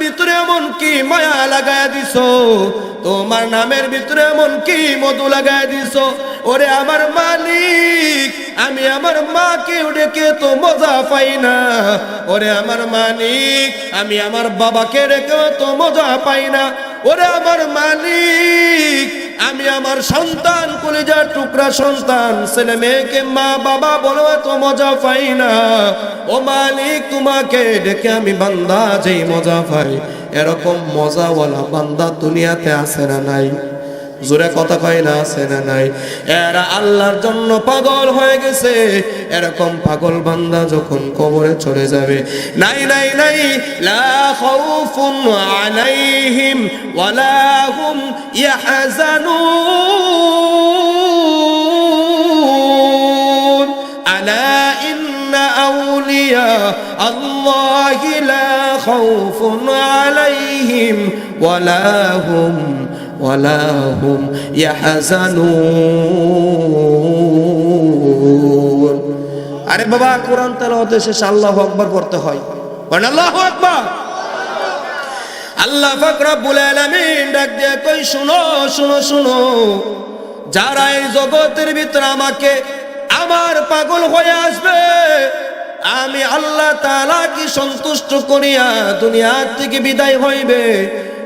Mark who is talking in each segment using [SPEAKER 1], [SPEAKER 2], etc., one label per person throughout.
[SPEAKER 1] ভিতরে এমন কি মায়া লাগায় দিছ? তোমার নামের ভিতরে এমন কি মধু লাগায় দিছ? ওরে আমার মালিক, আমি আমার মা মাকে ডেকে তো মজা পাই না। ওরে আমার মালিক, আমি আমার বাবাকে রেখে তো মজা পাই না। ওরে আমার মালিক আমি আমার সন্তান, কলিজার টুকরা সন্তান, ছেলে মেয়েকে মা, বাবা বলো তো মজা পাই না। ও মালিক, তোমাকে ডেকে আমি বান্দা, যেই মজা পাই। এরকম মজাওয়ালা বান্দা দুনিয়াতে আসে না নাই। জোরে কথা কয় না, আছে না নাই? এরা আল্লাহর জন্য পাগল হয়ে গেছে। এরকম পাগল বান্দা যখন কবরে চলে যাবে, নাই নাই নাই, লা খাউফুন আলাইহিম ওয়ালা হুম ইয়াহজানুন। আলা ইন্না আউলিয়া আল্লাহ লা খাউফুন আলাইহিম ওয়ালা হুম ওয়ালা হুম يحزنون. আরে বাবা, কোরআন তেলাওয়াত শেষে আল্লাহু আকবার পড়তে হয়। বলেন, আল্লাহু আকবার। আল্লাহ পাক রব্বুল আলামিন ডাক দিয়ে কই, শুনো শুনো শুনো। যারা এই জগতের ভিতরে আমাকে আমার পাগল হয়ে আসবে, আমি আল্লাহ তালা কি সন্তুষ্ট করিয়া দুনিয়া থেকে বিদায় হইবে।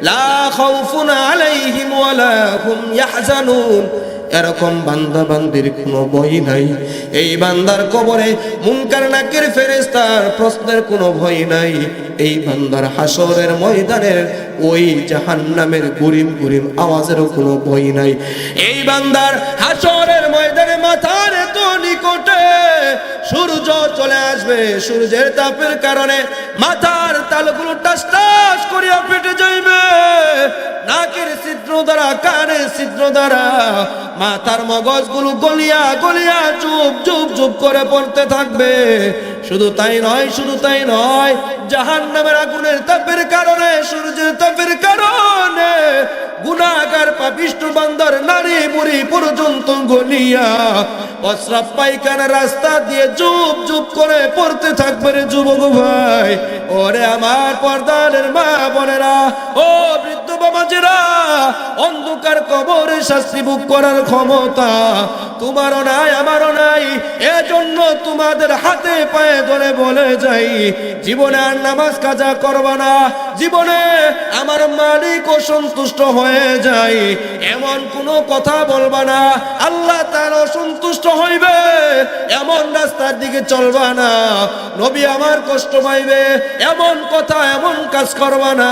[SPEAKER 1] লা খাউফুন আলাইহিম ওয়ালা হুম ইয়াহজানুন। এরকম বান্দা বান্দির কোনো ভয় নাই। এই বান্দার কবরে মুনকার নাকির ফেরেস্তার প্রশ্নের কোনো ভয় নাই। এই বান্দার হাসরের ময়দানের ওই জাহান্নামের গুরিম গুরিম আওয়াজেরও কোনো ভয় নাই। এই বান্দার হাসরের ময়দানে মাথার এত নিকটে সূর্য চলে আসবে। সূর্যের তাপের কারণে মাথার তালগুলো টাস টাস করিয়া ফেটে যাইবে। নাকের ছিদ্র দ্বারা, কানের ছিদ্র দ্বারা মাথার মগজগুলো গলিয়া গলিয়া চুপ চুপ চুপ করে পড়তে থাকবে। শুধু তাই নয়, শুধু তাই নয় জাহান নামের আগুনের তাপের কারণে, সূর্যের তাপের কারণে গুনাগার পাপিষ্ট বান্দার নারী বুড়ি পর্যন্ত গলিয়া অশ্রাপ পাইখানা রাস্তা দিয়ে চুপ চুপ করে পড়তে থাকবে রে যুবক ভাই। ওরে আমার পর্দানের মা বোনেরা, ও বৃদ্ধ বাবাজেরা, অন্ধকার কবরে শাস্তি বুক করার ক্ষমতা তোমারও নাই, আমারও নাই। এজন্য তোমাদের হাতে পায়ে ধরে বলে যাই, জীবনে আর নামাজ কাজা করবা না। জীবনে আমার মালিক অসন্তুষ্ট হয়ে যায়। এমন কোনো কথা বলবা না। আল্লাহ তার অসন্তুষ্ট হইবে। এমন রাস্তার দিকে চলবা না। নবী আমার কষ্ট পাইবে। এমন কথা, এমন কাজ করবা না।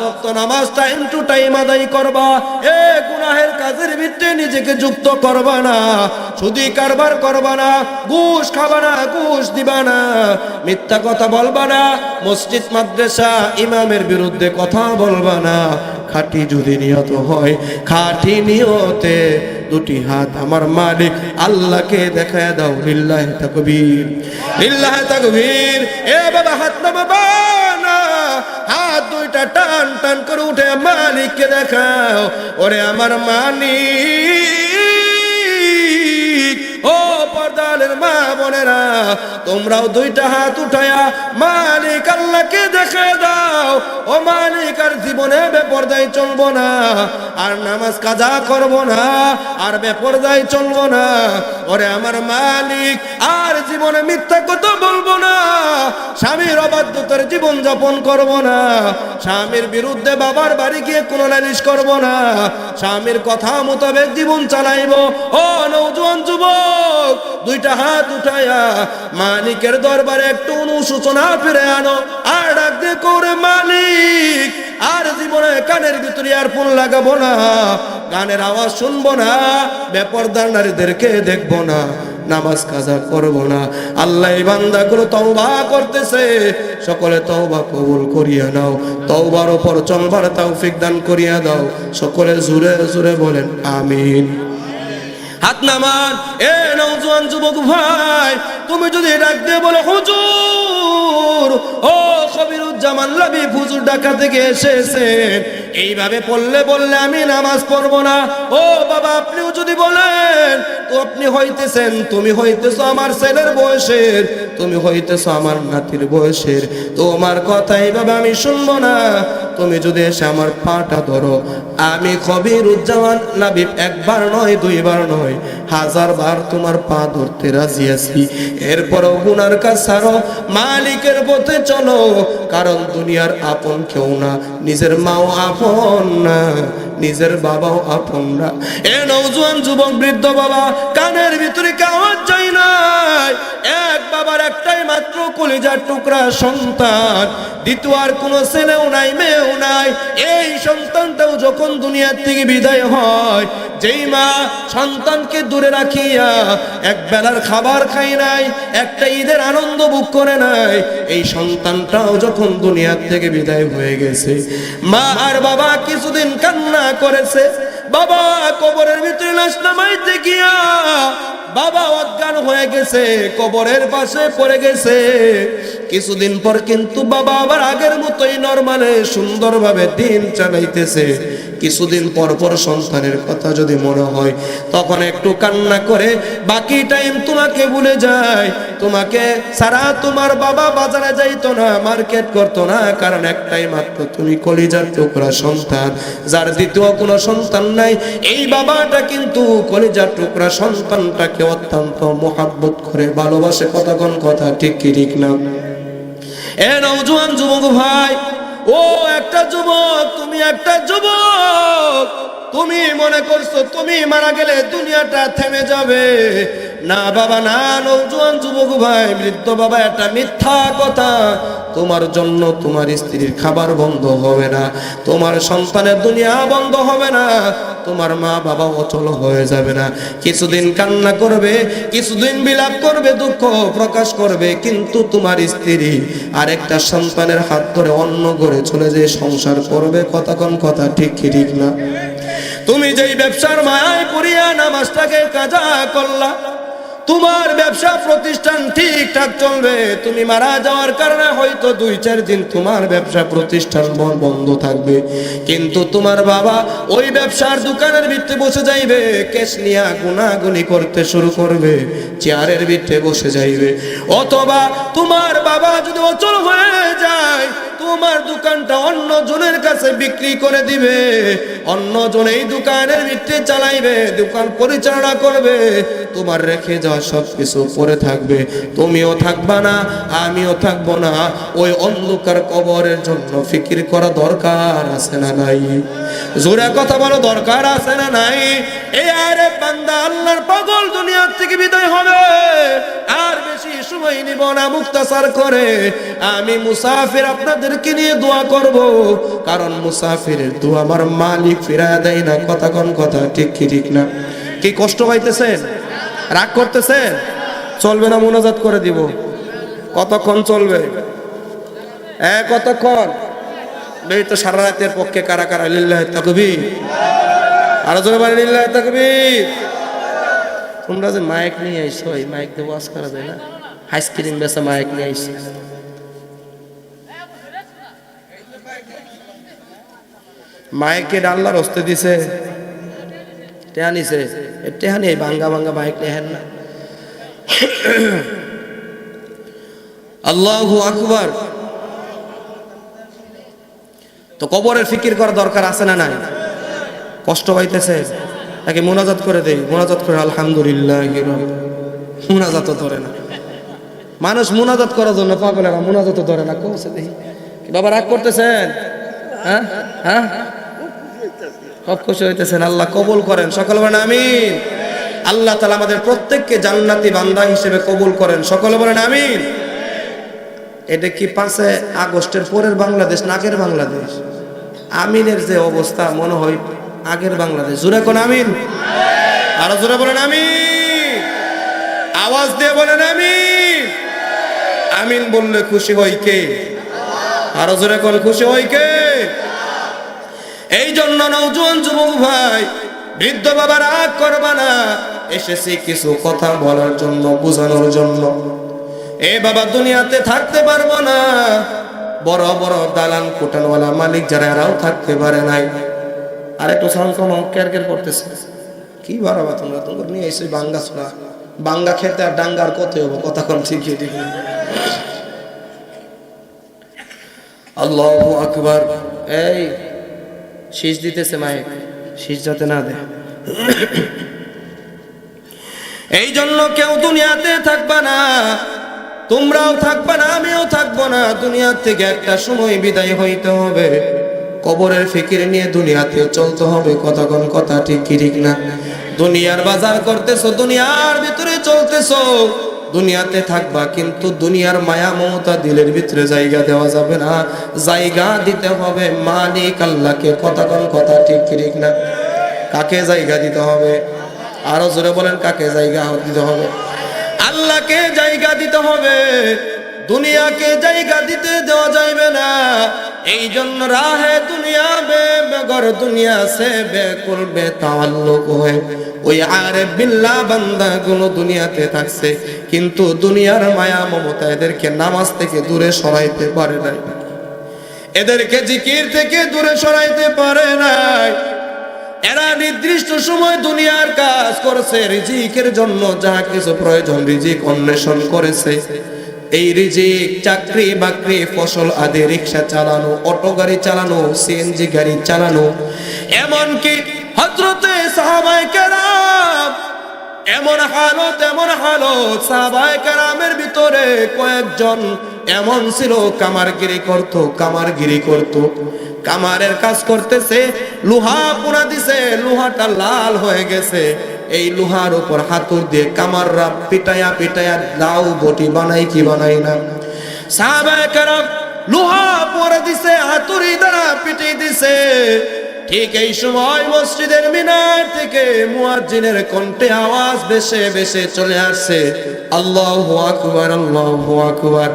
[SPEAKER 1] ওয়াক্ত নামাজ টাইম টু টাইম আদায় করবা। এ গুনাহের কাজের ভিত্তি নিজেকে যুক্ত করবা না। সুদি কারবার করবা না। ঘুষ খাবা না, ঘুষ দিবা না। মিথ্যা কথা বলবা না। মসজিদ, মাদ্রাসা ইমামের বিরুদ্ধে কথা বলবা না। খাঁটি যদি নিয়ত হয়, খাঁটি নিয়তে দুটি হাত আমার মালিক আল্লাহকে দেখায় দাও, লিল্লাহ তাকবীর। লিল্লাহ তাকবীর। এ বাবা, হাত নামাবা হাত দুইটা টান টান করে উঠে মালিককে দেখাও। ওরে আমার মালিক, ও পর্দালের মা বোনেরা, তোমরাও দুইটা হাত উঠায়া মালিক আল্লাহকে দেখে দাও। ও মালিক, আর জীবনে বেপরদায় চলবো না, আর নামাজ কাজা করব না, আর বেপরদায় চলবো না। ওরে আমার মালিক, আর জীবনে মিথ্যা কথা বলব না, স্বামীর অবাধ্যতার জীবন যাপন করব না, স্বামীর বিরুদ্ধে বাবার বাড়ি গিয়ে কোনো নালিশ করব না, স্বামীর কথা মোতাবেক জীবন চালাইব। ও নৌজোয়ান যুবক দুইটা হাত উঠায়া মালিকের দরবারে একটু অনুশোচনা ফিরে আনো। আর ডাক করে, মালিক, আর জীবনে কানের ভিতরে আর ফোন লাগাবো না। গানের আওয়াজ শুনব না, বেপরদার নারীদেরকে দেখব না, নামাজ কাজা করব না। আল্লাহ এই বান্দাগুলো তওবা করতেছে। সকলে তওবা কবুল করিয়া নাও। তওবার উপর চলবার তৌফিক দান করিয়া দাও। সকলে জুড়ে জুড়ে বলেন, আমিন। হাত নামান। এ নওজোয়ান যুবক ভাই, তুমি যদি ডাক দিয়ে বলো, হুজুর, ও কবিরুজ্জামান লাবি ফুজুর ঢাকা থেকে এসেছেন। এইভাবে পড়লে বললে আমি নামাজ পড়ব না। ও বাবা, আপনিও যদি বলেন, তো আপনি হইতেছেন, তুমি হইতেছ আমার ছেলের বয়সের, তুমি হইতেছ আমার নাতির বয়সের। তোমার কথা এইভাবে আমি শুনব না। তুমি যদি এসে আমার পাটা ধরো, আমি কবির উজ্জামান লাবিব একবার নয়, দুইবার নয়, হাজার বার তোমার পা ধরতে রাজি আছি। এরপরও গুনার কাজ ছাড়ো, মালিকের পথে চলো, কারণ দুনিয়ার আপন কেউ না, নিজের মাও আপন না নিজের বাবাও আপন না। এ নৌজন যুবক বৃদ্ধ বাবা কানের ভিতরে কাওয়াজ কলিজার টুকরা সন্তান। দ্বিতীয় আর কোনো ছেলেও নাই, মেয়েও নাই। এই সন্তানটাও যখন দুনিয়ার থেকে বিদায় হয়, যেই মা সন্তানকে দূরে রাখিয়া এক বেলার খাবার খাই নাই, একটা ঈদের আনন্দ বুক করে নাই, এই সন্তানটাও যখন দুনিয়ার থেকে বিদায় হয়ে গেছে মা আর বাবা কিছুদিন কান্না করেছে, বাবা কবরের ভিতরে লাশ নামাইতে গিয়া বাবা অজ্ঞান হয়ে গেছে, কবরের পাশে পড়ে গেছে। কিছুদিন পর কিন্তু বাবা আবার আগের মতোই নর্মালে, সুন্দরভাবে দিন চালাইতেছে। কিছুদিন পর পর সন্তানের কথা যদি মনে হয়, তখন একটু কান্না করে, বাকি টাইম তোমাকে ভুলে যায় তোমাকে সারা তোমার বাবা বাজারে যাইতো না, মার্কেট করতো না। কারণ একটাই মাত্র, তুমি কলিজার টুকরা সন্তান, যার দ্বিতীয় কোনো সন্তান নাই। এই বাবাটা কিন্তু কলিজার টুকরা সন্তানটাকে অত্যন্ত মোহাব্বত করে ভালোবাসে কথা কোন কথা, ঠিক কি, ঠিক না? এ নওজোয়ান যুবক ভাই, ও একটা যুবক, তুমি একটা যুবক। তুমি মনে করছ তুমি মারা গেলে দুনিয়াটা থেমে যাবে। না বাবা, না, নৌজোয়ান যুবক ভাই, বৃদ্ধ বাবা একটা মিথ্যা কথা। তোমার জন্য তোমার স্ত্রীর খাবার বন্ধ হবে না, তোমার সন্তানের দুনিয়া বন্ধ হবে না, তোমার মা বাবা অচল হয়ে যাবে না। কিছুদিন কান্না করবে, কিছুদিন বিলাপ করবে, দুঃখ প্রকাশ করবে, কিন্তু তোমার স্ত্রী আরেকটা সন্তানের হাত ধরে অন্য ঘরে চলে যে সংসার করবে কোন কথা ঠিক ঠিক না? তুমি যেই ব্যবসার মায়ায় পড়িয়া নামাজটাকে কাজা করলা তোমার ব্যবসা প্রতিষ্ঠান ঠিকঠাক চলবে। তুমি মারা যাওয়ার কারণে হয়তো দুই, চার দিন তোমার ব্যবসা প্রতিষ্ঠান বন্ধ থাকবে। কিন্তু তোমার বাবা ওই ব্যবসার দোকানের ভিতরে বসে যাইবে, কেস নিয়া গুনাগুনি করতে শুরু করবে, চেয়ারের ভিতরে বসে যাইবে। অথবা তোমার বাবা যদি অচল হয়ে যায় তোমার দোকানটা অন্য জনের কাছে বিক্রি করে দিবে। অন্য জন এই দোকানের ভিত্তি চালাইবে, দোকান পরিচালনা করবে। তোমার রেখে যাওয়া সব কিছু পরে থাকবে। তুমিও থাকবা না, আমিও থাকব না। ওই অন্ধকার কবরের জন্য ফিকির করা দরকার আছে না নাই? জোরে কথা বলো, দরকার আছে না নাই? এই আরে বান্দা, আল্লাহর পাগল দুনিয়ার থেকে বিদায় হবে। আর বেশি সময় নিব না মুক্তাসার করে। আমি মুসাফির আপনাদেরকে নিয়ে দোয়া করব। কারণ মুসাফিরের দোয়া আমার মালিক ফিরায় দেয় না। কথা কোন কথা? ঠিক কি, ঠিক না? কি কষ্ট পাইতেছেন? রাগ করতেছেন? চলবে না, মোনাজাত করে দিব। কতক্ষণ চলবে? এ, কতক্ষণ? তো সারা রাতের পক্ষে কারা কারা লিল্লাহ তাকবীর। আরও জোরে বাড়ি লিল্লাহ তাকবীর। তোমরা যে মাইক নিয়ে আইসো, এই মাইক দিয়ে ওয়াজ করা যায় না? আইসক্রিম বেচা মাইক নিয়ে আইসো। মাইকে আল্লাহর হস্তে দিছে। টেহা নিছে। এ টেহা নেই, ভাঙ্গা ভাঙ্গা মাইক নেহেন না। আল্লাহু আকবার। তো কবরের ফিকির করা দরকার আছে না নাই? কষ্ট পাইতেছে। তাকে মোনাজাত করে দেই। মোনাজাত করে আলহামদুলিল্লাহ মোনাজাত ধরে না। মানুষ মোনাজাত করার জন্য পাগলেরা মোনাজাত ধরে না। কমছে দেখি। বাবা রাগ করতেছেন? হ্যাঁ? হ্যাঁ? সব খুশি হইতেছেন। আল্লাহ কবুল করেন। সকল বলেন আমিন। আল্লাহ তালা আমাদের প্রত্যেককে জান্নাতি বান্দা হিসেবে কবুল করেন। সকলে বলেন আমিন। এটা কি পাশে আগস্টের পরের বাংলাদেশ না আগের বাংলাদেশ? আমিনের যে অবস্থা, মনে হয় আগের বাংলাদেশ। জোরে কোন আমিন? আরও জোরে বলেন আমিন। আওয়াজ দিয়ে বলেন আমিন। আমিন বললে খুশি হই কে? আরও জোরে কোন খুশি হই কে? এই জন্য নৌজোয়ান যুবক ভাই, বৃদ্ধ বাবা রাগ করবা না। এসেছি কিছু কথা বলার জন্য, বোঝানোর জন্য। এ বাবা দুনিয়াতে থাকতে পারব না। বড় বড় দালান কোটানওয়ালা মালিক যারা, এরাও থাকতে পারে নাই। আর একটু সাউন্ড কেয়ার কেয়ার করতেছে। কি বাড়াবা তোমরা? তোমরা নিয়ে এসে বাঙ্গা শোনা বাঙ্গা খেতে আর ডাঙ্গার কত হব, কথা কম ঠিকই ঠিক আল্লাহ আকবার। এই শীষ দিতেছে মায়ের। শীষ যাতে না দেয়। এই জন্য কেউ দুনিয়াতে থাকবা না। তোমরাও থাকবা না আমিও থাকব না। দুনিয়ার থেকে একটা সময় বিদায় হইতে হবে। কবরের ফিকির নিয়ে দুনিয়াতে চলতে হবে। কতক্ষণ কথা ঠিক ঠিক না? দুনিয়ার বাজার করতেছো দুনিয়ার ভিতরে চলতেছো। দুনিয়াতে থাকবা, কিন্তু দুনিয়ার মায়া মমতা দিলের ভিতরে জায়গা দেওয়া যাবে না। জায়গা দিতে হবে মালিক আল্লাহকে, কথা কোন কথা ঠিক ঠিক না? কাকে জায়গা দিতে হবে? আরও জোরে বলেন, কাকে জায়গা দিতে হবে? আল্লাহকে জায়গা দিতে হবে। দুনিয়াকে জায়গা দিতে দেওয়া যাইবে না। এই জন্য রাহে দুনিয়া বে বেগর দুনিয়া সে বে করবে তাল্লুক হয়ে। ওই আরে বিল্লা বান্দা গুলো দুনিয়াতে থাকছে, কিন্তু দুনিয়ার মায়া মমতা এদেরকে নামাজ থেকে দূরে সরাইতে পারে নাই। এদেরকে জিকির থেকে দূরে সরাইতে পারে নাই। এরা নির্দিষ্ট সময় দুনিয়ার কাজ করেছে, রিজিকের জন্য যা কিছু প্রয়োজন রিজিক অন্বেষণ করেছে। এই রিজিক, চাকরি বাকরি, ফসল আদি, রিক্সা চালানো, অটো গাড়ি চালানো সিএনজি গাড়ি চালানো। এমনকি হজরতে সাহাবাই কেরাম, এমন হালত এমন হালত সাহাবাই কেরামের ভিতরে কয়েকজন এমন ছিল, কামারগিরি করত কামারগিরি করত। কামারের কাজ করতেছে, লোহা পোড়া দিছে, লোহাটা লাল হয়ে গেছে। এই লোহার উপর হাতুর দিয়ে কামাররা পিটায়া পিটায়া দাও বটি বানাই কি বানাই না। লোহা পরে দিছে, হাতুড়ি দ্বারা পিটিয়ে দিছে। ঠিক এই সময় মসজিদের মিনার থেকে মুয়াজ্জিনের কণ্ঠে আওয়াজ বেশে বেশে চলে আসছে। আল্লাহ আকবার আল্লাহ আকবার।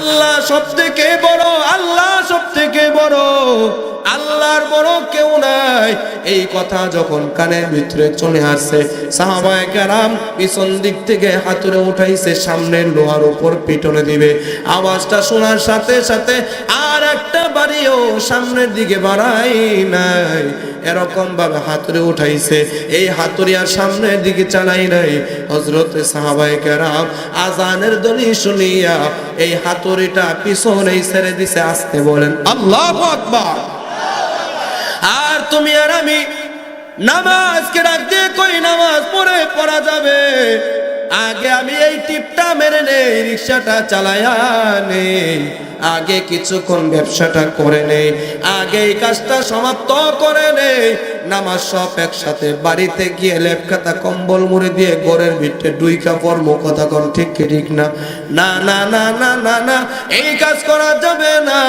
[SPEAKER 1] আল্লাহ সব থেকে বড়, আল্লাহ সব থেকে বড়। আল্লাহর বড় কেউ নাই। এই কথা যখন কানের ভিতরে চলে আসছে, সাহাবায়ে কেরাম পিছন দিক থেকে হাতুড়ে উঠাইছে, সামনের লোহার উপর পিটনে দিবে। আওয়াজটা শোনার সাথে সাথে আর একটা বাড়িও সামনের দিকে বাড়াই নাই। এরকম ভাবে হাতুড়ে উঠাইছে। এই হাতুড়ি আর সামনের দিকে চালাই নাই। হজরত সাহাবায়ে কেরাম আজানের ধ্বনি শুনিয়া এই হাতুড়িটা পিছনেই ছেড়ে দিছে, আসতে বলেন, আল্লাহু আর তুমি আর আমি নামাজকে ডাক দিয়ে কই নামাজ পড়ে পড়া যাবে? আগে আমি এই টিপটা মেরে নেই, রিক্সাটা চালায়া নেই। আগে কিছুক্ষণ ব্যবসাটা করে নেই, আগে এই কাজটা সমাপ্ত করে নেই। নামাজ সব একসাথে বাড়িতে গিয়ে লেপখাতা কম্বল মুড়ে দিয়ে ঘরের ভিতরে দুই কাপড় মুখ কথা কোন ঠিক ঠিক না। না না না না না না, এই কাজ করা যাবে না।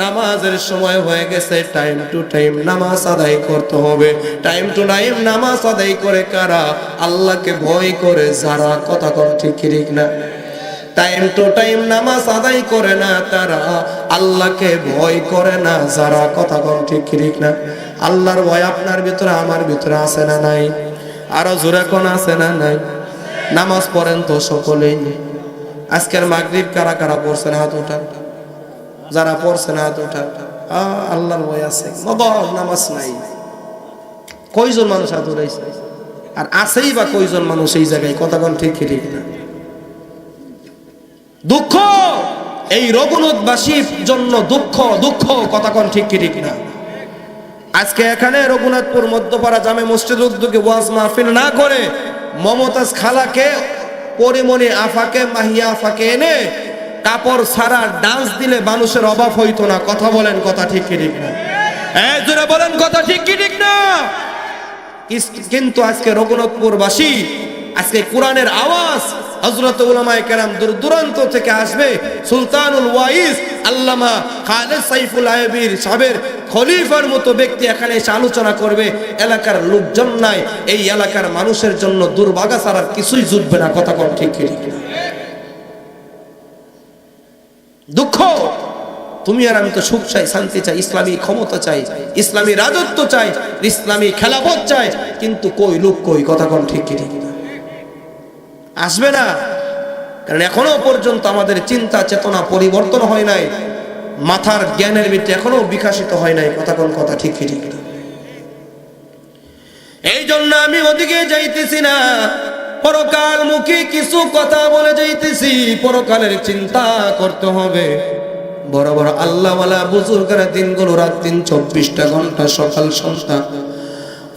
[SPEAKER 1] নামাজের সময় হয়ে গেছে টাইম টু টাইম নামাজ আদায় করতে হবে। টাইম টু টাইম নামাজ আদায় করে কারা? আল্লাহকে ভয় করে যারা কথা কন ঠিক ঠিক না। টাইম টু টাইম নামাজ আদায় করে না তারা, আল্লাহকে ভয় করে না, যারা কথা কম ঠিক ঠিক না। আল্লাহর ভয় আপনার ভিতরে, আমার ভিতরে আছে না নাই? আরও জোরে কোন আছে না নাই? নামাজ পড়েন তো সকলেই। আজকের মাগরিব কারা কারা পড়ছেন? হাত ওঠা যারা পড়ছেন, হাত ওঠা আল্লাহর ভয় আছে। নামাজ নাই। কয়জন মানুষ হাত উঠাইছে? আর আছেই বা কয়জন মানুষ এই জায়গায়? কথা কোন ঠিক ঠিক না? দুঃখ! এই রঘুনাথবাসীর জন্য দুঃখ দুঃখ কথা কোন ঠিক ঠিক না? আজকে এখানে রঘুনাথপুর মধ্যপাড়া জামে মসজিদ উদ্যোগে ওয়াজ মাহফিল না করে মমতাজ খালাকে, পরিমণি আফাকে, মাহিয়া আফাকে এনে কাপড় ছাড়া ডান্স দিলে মানুষের অভাব হইতো না। কথা বলেন, কথা ঠিক ঠিক না? বলেন, কথা ঠিক কি ঠিক না? কিন্তু আজকে রঘুনাথপুরবাসী, আজকে কোরআনের আওয়াজ হজরত উলামায়ে কেরাম দূর দূরান্ত থেকে আসবে। সুলতানুল ওয়াইস আল্লামা খালেদ সাইফুল আয়বির সাহেবের খলিফার মতো ব্যক্তি এখানে এসে আলোচনা করবে। এলাকার লোকজন নাই, এই এলাকার মানুষের জন্য দুর্ভাগা ছাড়ার কিছুই জুটবে না, কথা কম ঠিক দুঃখ? তুমি আর আমি তো সুখ চাই, শান্তি চাই, ইসলামী ক্ষমতা চাই, ইসলামী রাজত্ব চাই, ইসলামী খেলাফত চাই, কিন্তু কই লোক কই, কথা কোন ঠিক কি ঠিক। আসবে না। কারণ এখনও পর্যন্ত আমাদের চিন্তা, চেতনা পরিবর্তন হয় নাই। মাথার জ্ঞানের ভিত্তি এখনও বিকাশিত হয় নাই, কথা কোন কথা ঠিক কি ঠিক এই জন্য আমি ওদিকে যাইতেছি না। পরকাল মুখী কিছু কথা বলে যাইতেছি, পরকালের চিন্তা করতে হবে। বড় বড় আল্লাহওয়ালা বুজুর্গরা দিনগুলো রাত দিন চব্বিশটা ঘণ্টা সকাল সন্ধ্যা।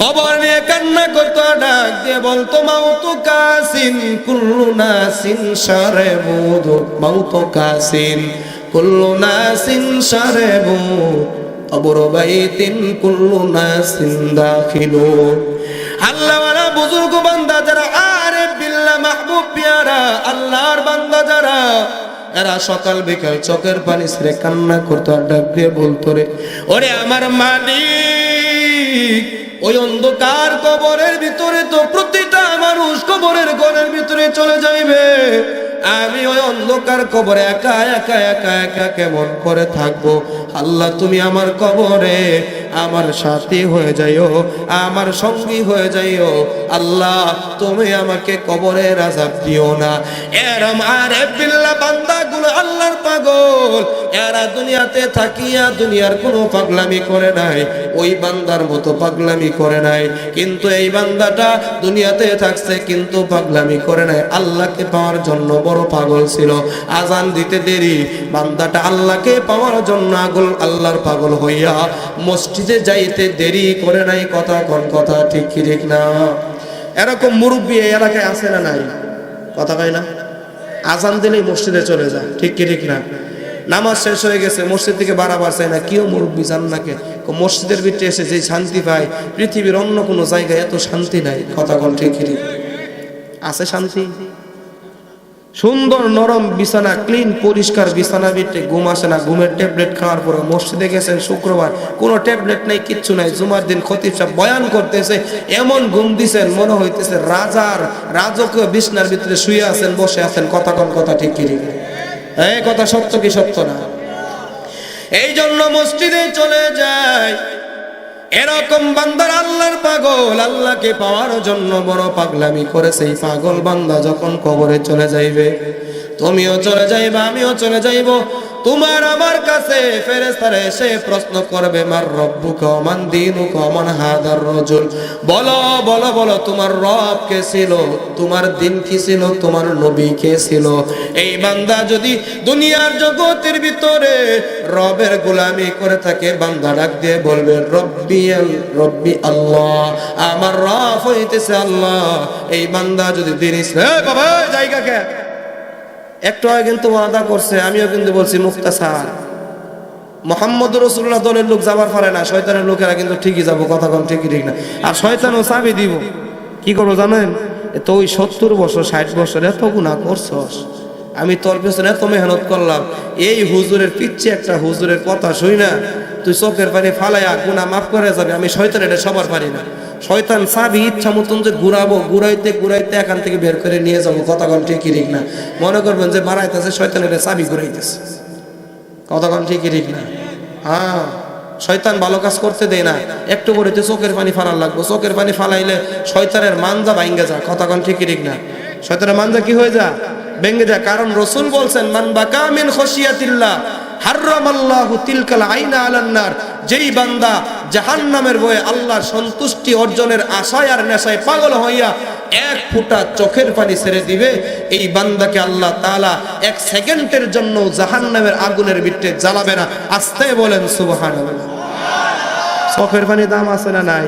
[SPEAKER 1] কবর নিয়ে কান্না করতো, ডাক দিয়ে বলতো মাউতু কাসিন কুল্লু নাসিন, সারে বুধু মাউতু কাসিন কুল্লু নাসিন, সারে বুধু কবর বাইতিন, কুল্লু নাসিন দাখিলু। আল্লাহ ওয়ালা বুজুর্গ বান্দা যারা, আরে বিল্লাহ মাহবুব পিয়ারা, আল্লাহর বান্দা যারা এরা সকাল বিকাল চোখের পানি ছেড়ে কান্না করতো আর ডাক দিয়ে বলতো রে, ওরে আমার মালিক, ওই অন্ধকার কবরের ভিতরে তো প্রতিটা মানুষ কবরের ঘরের ভিতরে চলে যাইবে। আমি ওই অন্ধকার কবরে একা একা একা একা কেমন করে থাকব? আল্লাহ, তুমি আমার কবরে আমার সাথী হয়ে যাইও, আমার সঙ্গী হয়ে যাইও। আল্লাহ, তুমি আমাকে কবরের আজাব দিও না। এরম আরে বিল্লা বান্দাগুলো আল্লাহর পাগল। এরা দুনিয়াতে থাকিয়া দুনিয়ার কোনো পাগলামি করে নাই, ওই বান্দার মতো পাগলামি করে নাই। কিন্তু এই বান্দাটা দুনিয়াতে থাকছে, কিন্তু পাগলামি করে নাই। আল্লাহকে পাওয়ার জন্য বড় পাগল ছিল। আজান দিতে দেরি। বান্দাটা আল্লাহকে পাওয়ার জন্য আগল আল্লাহর পাগল হইয়া মসজিদে যাইতে দেরি করে নাই। কথা কোন কথা? ঠিক কি, ঠিক না? এরকম মুরব্বী এই এলাকায় আছে না নাই? কথা কয় না? আজান দিলেই মসজিদে চলে যায়। ঠিক কি, ঠিক না? নামাজ শেষ হয়ে গেছে, মসজিদ থেকে বাড়াবার চায় না। কেউ মুরব্বী জান নাকে মসজিদের ভিতরে এসে যে শান্তি পায়, পৃথিবীর অন্য কোনো জায়গায় এত শান্তি নাই। কথা ঠিক ঠিক? আছে শান্তি? সুন্দর নরম বিছানা ক্লিন পরিষ্কার বিছানা ভিতরে ঘুম আসে না। ঘুমের ট্যাবলেট খাওয়ার পরে মসজিদে গেছেন শুক্রবার। কোনো ট্যাবলেট নাই, কিচ্ছু নাই। জুমার দিন খতিব বয়ান করতেছে, এমন ঘুম দিছেন, মনে হইতেছে রাজার রাজকীয় বিছনার ভিতরে শুয়ে আছেন, বসে আছেন। কথা কোন কথা ঠিক কি ঠিক? এই কথা সত্য কি সত্য না? এই জন্য মসজিদে চলে যায়। এরকম বান্দার আল্লাহর পাগল, আল্লাহকে পাওয়ার জন্য বড় পাগলামি করে সেই পাগল বান্দা যখন কবরে চলে যাইবে তুমিও চলে যাইবা, আমিও চলে যাইব। তোমার আমার কাছে ফেরেস্তারা এসে প্রশ্ন করবে, মার রব্বু কমান দিনু কমান হাদার রজুল? বলো বলো বলো, তোমার রব কে ছিল? তোমার দিন কি ছিল? তোমার নবী কে ছিল? এই বান্দা যদি দুনিয়ার জগতের ভিতরে রবের গোলামি করে থাকে, বান্দা ডাক দিয়ে বলবে, রব্বি রব্বি আল্লাহ, আমার রব হইতেছে আল্লাহ। এই বান্দা যদি দিন ইসলাম, বাবা, জায়গা কে? একটু কিন্তু ওয়াদা করছে, আমিও কিন্তু বলছি মুক্তাসার। মোহাম্মদ রসুল্লাহ দলের লোক যাবার পারে না, শয়তানের লোকেরা কিন্তু ঠিকই যাব, কথা কম ঠিকই ঠিক না। আর শয়তানও চাবি দিব। কি করব জানেন? তো ওই সত্তর বছর, ষাট বছর, এত গুণা করছস। আমি তোর পেছনে এত মেহনত করলাম। এই হুজুরের পিচ্ছে একটা হুজুরের কথা শুই না, তুই চোখের পানি ফালাইয়া গুণা মাফ করে যাবে, আমি শয়তান এটা সবার পারি না। শয়তান চাবি ইচ্ছা মতন যে ঘুরাবো, ঘুরাইতে ঘুরাইতে এখান থেকে বের করে নিয়ে যাব, কথা কম ঠিকই ঠিক না। মনে করবেন যে মারাইতেছে শয়তান এটা চাবি ঘুরাইতেছে। কথা কম ঠিকই ঠিক না। হ্যাঁ শয়তান ভালো কাজ করতে দেয় না। একটু করে চোখের পানি ফালার লাগবো। চোখের পানি ফালাইলে শয়তানের মানজা ভাঙ্গে যা কথা কন ঠিকই ঠিক না। শয়তানের মানজা কি হয়ে যা ভেঙ্গে যায়। কারণ রসুল বলছেন, মান বাকা মিন খসিয়াতিল্লাহ আইনা আলান্নার যেই বান্দা জাহান্নামের বয়ে সন্তুষ্টি অর্জনের আশায় আর নেশায় পাগল হইয়া এক চোখের পানি ছেড়ে দিবে, এই বান্দাকে আল্লাহ এক সেকেন্ডের জন্য জাহান্নামের আগুনের ভিতরে জ্বালাবে না। আস্তে বলেন, সুবহানাল্লাহ। চোখের পানি দাম আছে না নাই?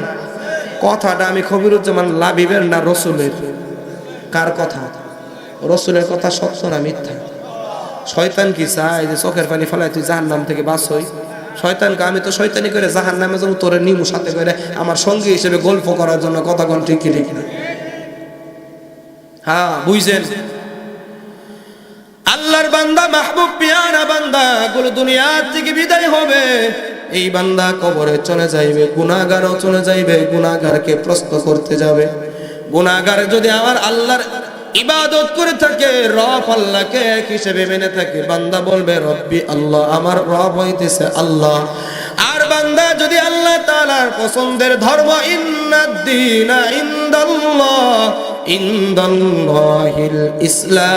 [SPEAKER 1] কথাটা আমি খবিরুজ্জামান লাভিবের না রসুলের? কার কথা? রসুলের কথা সত্য না মিথ্যা? শয়তান কি চায় যে চোখের পানি ফেলায় তুই জাহান নাম থেকে বাস হই? শয়তানকে আমি তো শয়তানি করে জাহান নামে যাব, তোরে নিমু সাথে করে আমার সঙ্গী হিসেবে গল্প করার জন্য কথা কোন ঠিক ঠিক না। হ্যাঁ বুঝছেন? আল্লাহর বান্দা, মাহবুব পিয়ারা বান্দা, গুলো দুনিয়ার থেকে বিদায় হবে। এই বান্দা কবরে চলে যাইবে গুনাগারও চলে যাইবে গুনাগারকে প্রশ্ন করতে যাবে। গুনাগার যদি আমার আল্লাহর ইবাদত করে থাকে, রব আল্লাহকে এক হিসেবে মেনে থাকে। বান্দা বলবে, রব্বি আল্লাহ, আমার রব হইতেছে আল্লাহ। আর বান্দা যদি আল্লাহ তালার পছন্দের ধর্ম ইন্দাল্লাহিল ইসলাম।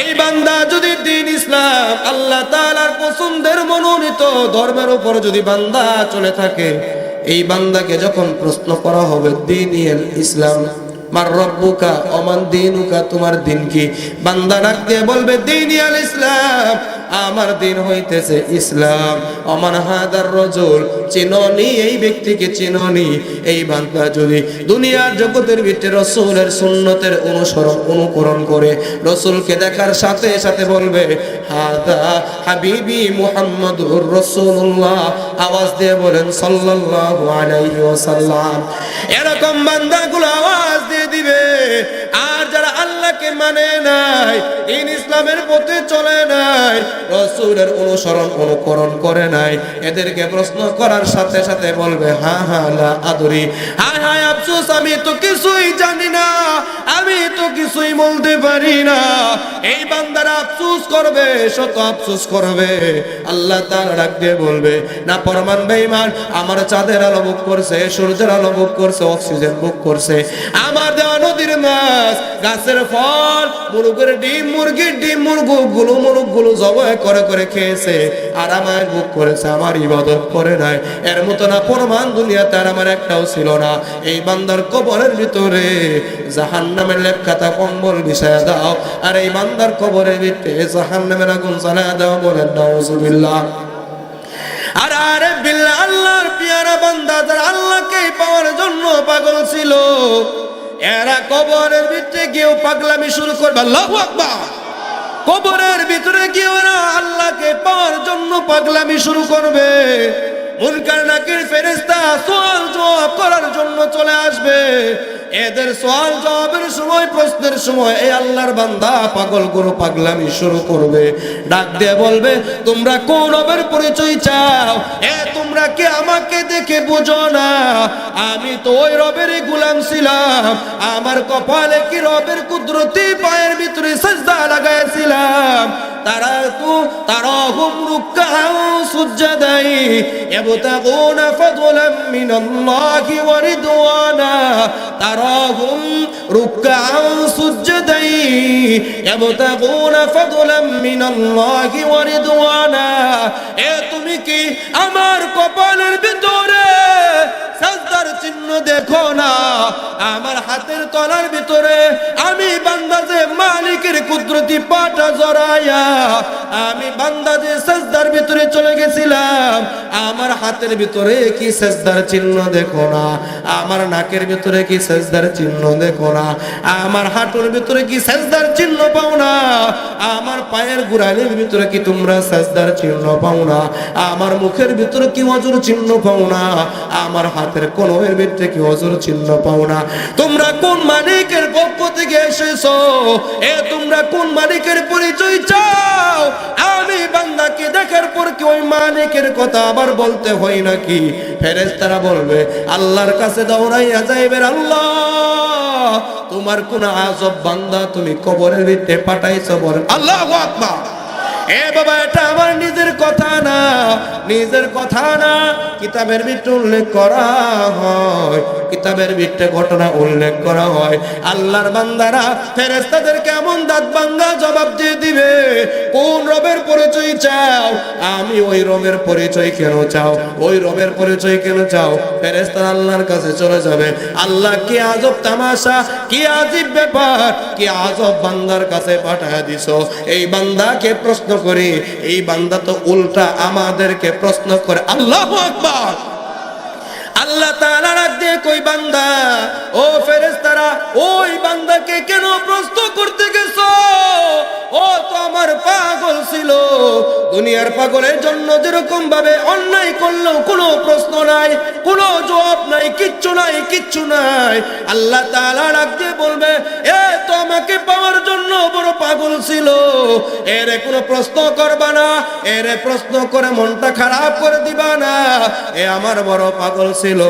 [SPEAKER 1] এই বান্দা যদি দিন ইসলাম, আল্লাহ তালার পছন্দের মনোনীত ধর্মের উপর যদি বান্দা চলে থাকে এই বান্দাকে যখন প্রশ্ন করা হবে দিন ইসলাম, মার রব্বুকা অমান দিনুকা, তোমার দিন কি? বান্দা ডাক দিয়ে বলবে দিন ইসলাম আমার দিন হইতেছে ইসলাম। অমান হাদার রজুল, চিননি, এই ব্যক্তিকে চিননি। এই বান্দা যদি দুনিয়ার জগতের ভিতরে রসুলের সুন্নতের অনুসরণ, অনুকরণ করে, রসুলকে দেখার সাথে সাথে বলবে, হাদা হাবিবি মুহাম্মদুর রসুল্লাহ আওয়াজ দিয়ে বলেন, সাল্লাল্লাহু আলাইহি ওয়াসাল্লাম। এরকম বান্দাগুলো আওয়াজ দিয়ে দিবে। আর যারা আল্লাহকে মানে নাই, দিন ইসলামের পথে চলে নাই, রসুলের অনুসরণ অনুকরণ করে নাই। এদেরকে প্রশ্ন করার সাথে সাথে বলবে, হা হা, লা আদরি। হায় হায়, আফসোস, আমি তো কিছুই জানি না, আমি তো কিছুই বলতে পারি না। এই বান্দারা আফসোস করবে, শত আফসোস করবে। আল্লাহ তার ডাক দিয়ে বলবে, না, পরমান বেঈমান, আমার চাঁদের আলো বুক করছে, সূর্যের আলো বুক করছে, অক্সিজেন বুক করছে। আমার দেওয়া নদীর মাছ, গাছের ফল মুরগের ডিম, মুরগির ডিম মুরগগুলো মুরগগুলো জবাই করে করে খেয়েছে। আর আমার বুক করেছে, আমার ইবাদত করে নাই। এর মতো না প্রমাণ দুনিয়াতে আর আমার একটাও ছিল না। এই বান্দার কবরের ভিতরে জাহান নামের লেপখাতা কম্বল বিছায়া দাও। আর এই বান্দার কবরের ভিতরে জাহান নামের আগুন জ্বালায়া দাও বলেন, নাউজুবিল্লাহ। আর আরে বিল্লাহ, আল্লাহর পিয়ারা বান্দা আল্লাহকে পাওয়ার জন্য পাগল ছিল। এরা কবরের ভিতরে গিয়েও পাগলামি শুরু করবে, আল্লাহ আকবার। কবরের ভিতরে গিয়ে ওরা আল্লাহকে পাওয়ার জন্য পাগলামি শুরু করবে। মুনকার নাকির ফেরেস্তা সোয়াল জবাব করার জন্য চলে আসবে। এদের সোয়াল জবাবের সময়, প্রশ্নের সময় এই আল্লাহর বান্দা পাগল গুরু পাগলামি শুরু করবে। ডাক দিয়ে বলবে, তোমরা কোন রবের পরিচয় চাও? এ, তোমরা কি আমাকে দেখে বুঝো না? আমি তো ওই রবের গুলাম ছিলাম। আমার কপালে কি রবের কুদরতি পায়ের ভিতরে সাজদা লাগাইছিলাম? তারা তো, তারা হুম রুক্কাউ সুজ্জাদাই। ইয়াবতাগুনা ফাদলাম মিনাল্লাহি ওয়া রিদওয়ানা। তারাহুম রুক্কাউ সুজ্জাদাই ইয়াবতাগুনা ফাদলাম মিনাল্লাহি ওয়া রিদওয়ানা এ তুমি কি আমার কপালের ভিতরে দেখো না, আমার হাতের তলার ভিতরে আমি বান্দা যে মালিকের কুদরতি পাটা জড়াইয়া, আমি বান্দা যে সাজদার ভিতরে চলে গেছিলাম। আমার হাতের ভিতরে কি সাজদার চিহ্ন দেখো না? আমার নাকের ভিতরে কি সাজদার চিহ্ন দেখো না? আমার হাঁটুর ভিতরে কি সাজদার চিহ্ন পাও না? আমার পায়ের গুড়ালির ভিতরে কি তোমরা সাজদার চিহ্ন পাও না? আমার মুখের ভিতরে কি অজুর চিহ্ন পাও না? আমার হাতের কোনোর ভিতরে কি অজুর চিহ্ন পাও না? তোমরা কোন মালিকের পক্ষ থেকে এসেছ? এ, তোমরা কোন মালিকের পরিচয় চাও? আমি বান্দাকে দেখার পর কি ওই মালিকের কথা আবার বলতে হয় নাকি? ফেরেশতারা বলবে, আল্লাহর কাছে দৌড়াইয়া যাইবেন আল্লাহ। তোমার কোন আজব বান্দা তুমি কবরের ভিতরে পাঠাইছো বলেন আল্লাহু আকবার। এ বাবা, এটা আমার নিজের কথা না, নিজের কথা না। কিতাবের উল্লেখ করা হয়, কিতাবের ঘটনা উল্লেখ করা হয়। আল্লাহর বান্দারা ফেরেস্তাদের কেমন দাঁত জবাব দিয়ে দিবে, কোন রবের পরিচয় চাও? আমি ওই রবের পরিচয় কেন চাও? ওই রবের পরিচয় কেন চাও? ফেরেস্তা আল্লাহর কাছে চলে যাবে। আল্লাহ কি আজব তামাশা, কি আজীব ব্যাপার, কি আজব বান্দার কাছে পাঠায় দিছ। এই বান্দাকে প্রশ্ন করি এই বান্দা তো উল্টা আমাদেরকে প্রশ্ন করে আল্লাহ আল্লাহ তাআলা বান্দা? ও ওই বান্দাকে কেন করতে গেছো? ও তো আমার পাগল ছিল। দুনিয়ার পাগলের জন্য যেরকম ভাবে অন্যায় করল কোনো প্রশ্ন নাই, কোনো জবাব নাই, কিচ্ছু নাই কিচ্ছু নাই। আল্লাহ দিয়ে বলবে, এ তো আমাকে পাওয়ার জন্য বড় পাগল ছিল। এর কোনো প্রশ্ন করবা না, এর প্রশ্ন করে মনটা খারাপ করে দিবা না। এ আমার বড় পাগল ছিল,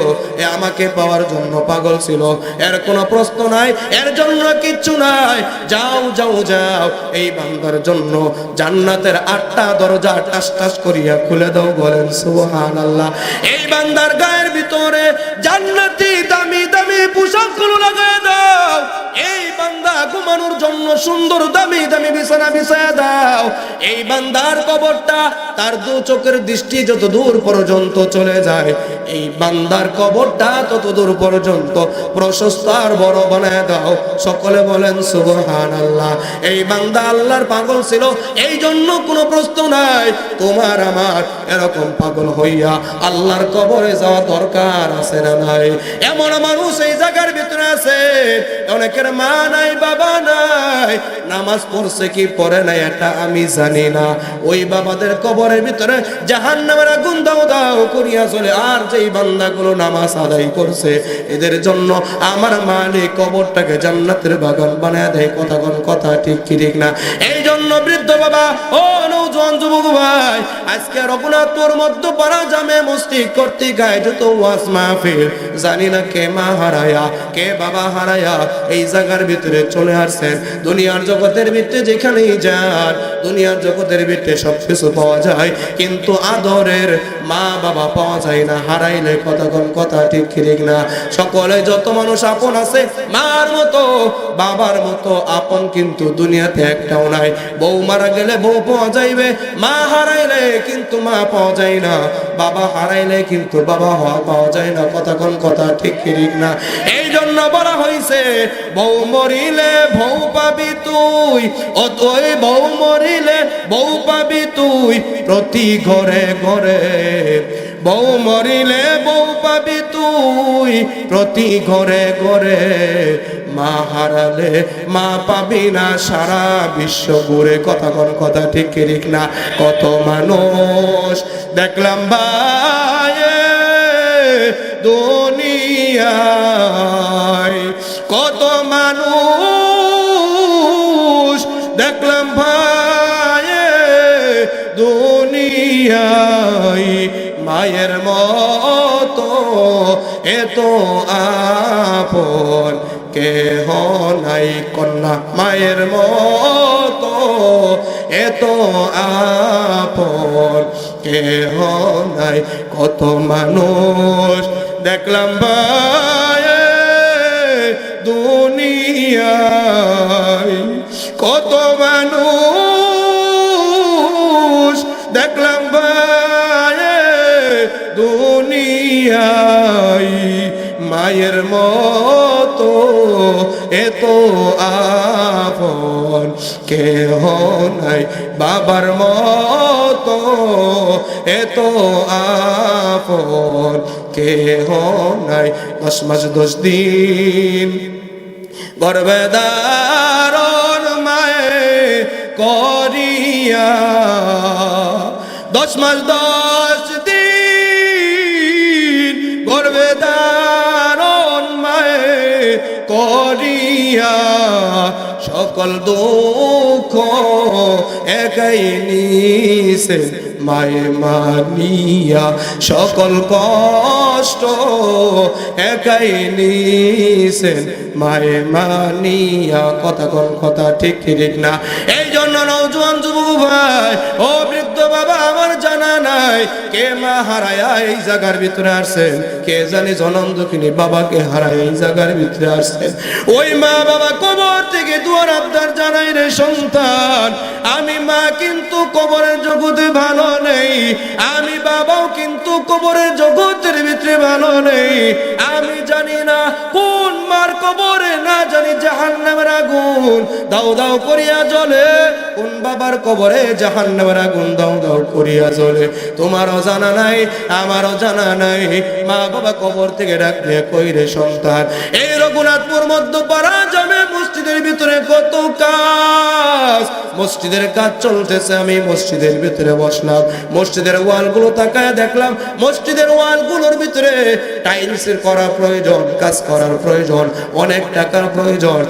[SPEAKER 1] এ আমাকে পাওয়ার জন্য পাগল ছিল। এর কোনো প্রশ্ন নাই, এর জন্য কিচ্ছু নাই। যাও যাও যাও, এই বান্দার জন্য জান্নাতের আটটা দরজা টাস টাস করিয়া খুলে দাও, বলেন সুবহানাল্লাহ। এই বান্দার গায়ের ভিতরে জান্নাতি দামি দামি পোশাকগুলো লাগায় দাও। এই বান্দা ঘুমানোর জন্য সুন্দর দামি দামি বিছানা বিছায়া দাও। এই বান্দার কবরটা তার দু চোখের দৃষ্টি যত দূর পর্যন্ত চলে যায় এই বান্দার কবরটা তত দূর পর্যন্ত প্রশস্ত আর বড় বানায় দাও। সকলে বলেন সুবহান আল্লাহ এই বান্দা আল্লাহর পাগল ছিল এই জন্য কোনো প্রশ্ন নাই, তোমার আমার এরকম পাগল হইয়া আল্লাহর কবরে যাওয়া দরকার আছে না নাই? এমন মানুষ এই জায়গার ভিতরে আছে, অনেকের মা নাই, বাবা নাই, নামাজ পড়ছে কি পড়ে নাই এটা আমি জানি না। ওই বাবাদের কবরের ভিতরে জাহান নামের আগুন দাও দাও করিয়া চলে, আর যেই বান্দাগুলো নামাজ আদায় করছে। এদের জন্য আমার মালিক কবরটাকে জান্নাতের বাগান বানায় দেয়। কথা কথা ঠিক ঠিক না? এই জন্য বৃদ্ধ বাবা, ও নৌজওয়ান যুবক ভাই আজকে রঘুনাথপুর মধ্যপাড়া জামে মসজিদ কর্তৃক আয়োজিত ওয়াজ মাহফিল। জানি না কে মা হারায়া, কে বাবা হারায়া, এই জায়গার ভিতরে চলে আসছেন। দুনিয়ার জগতের ভিতরে যেখানেই যান, দুনিয়ার জগতের ভিতরে সব কিছু পাওয়া যায়। কিন্তু আদরের মা বাবা পাওয়া যায় না, হারাইলে কোন কথা ঠিক ঠিক না। সকলে যত মানুষ আপন আছে, মার মতো, বাবার মতো আপন কিন্তু দুনিয়াতে একটাও নাই। বউ মারা গেলে বউ পাওয়া যাইবে, মা হারাইলে কিন্তু মা পাওয়া যায় না। বাবা হারাইলে কিন্তু বাবা হওয়া পাওয়া যায় না। কোন কথা ঠিক ঠিক না। এই জন্য বলা হয়েছে বউ মরিলে বউ পাবি তুই। অতই বউ মরিলে বউ পাবি তুই প্রতি ঘরে ঘরে। বউ মরিলে বউ পাবি তুই। প্রতি ঘরে ঘরে মা হারালে মা পাবি না। সারা বিশ্ব ঘুরে কথা কোন কথা ঠিক ঠিক না। কত মানুষ দেখলাম ভাই দুনিয়ায়। কত মানুষ মায়ের মতো এত আপন কেহ নাই কন্যা। মায়ের মতো এত আপন কেহ নাই। কত মানুষ দেখলাম ভাই দুনিয়ায় কত মানুষ মায়ের মতো এত আপন। কেহ নাই বাবার মতো এত আপন। কেহ নাই দশ মাস দশ দিন। গর্বে দারণ মায়ে করিয়া দশ মাস দশ সকল দুঃখ একাই নিছে মায়ে মানিয়া। সকল কষ্ট একাই নিছেন মায়ে মানিয়া। কথা কথা ঠিক ঠিক না। এই জন্য নৌজওয়ান যুবক ভাই, ও কে মা এই জায়গার ভিতরে কে জানি জনম দুঃখিনী বাবাকে হারায় এই জায়গার ভিতরে ওই মা বাবা কবর থেকে দুয়ার আবদার জানাই রে সন্তান, আমি মা কিন্তু কবরের জগতে ভালো নেই, আমি বাবাও কিন্তু কবরের জগতের ভিতরে ভালো নেই, আমি জানি না কোন মার কবরে না জানি জাহান্নামের আগুন, দাও দাও করিয়া জ্বলে, কোন বাবার কবরে জাহান্নামের আগুন, দাও দাও করিয়া জ্বলে। তোমারও জানা নাই, আমারও জানা নাই। মা বাবা কবর থেকে ডাকলে কই রে সন্তান? এই রঘুনাথপুর মধ্যপাড়া জামে মসজিদের ভিতরে কত কাজ? মসজিদের কাজ চলতেছে, আমি মসজিদের ভিতরে বসলাম। মসজিদের ওয়ালগুলো তাকায় দেখলাম, মসজিদের ওয়ালগুলোর ভিতরে টাইলসের করা প্রয়োজন, কাজ করার প্রয়োজন, অনেক টাকার প্রয়োজন।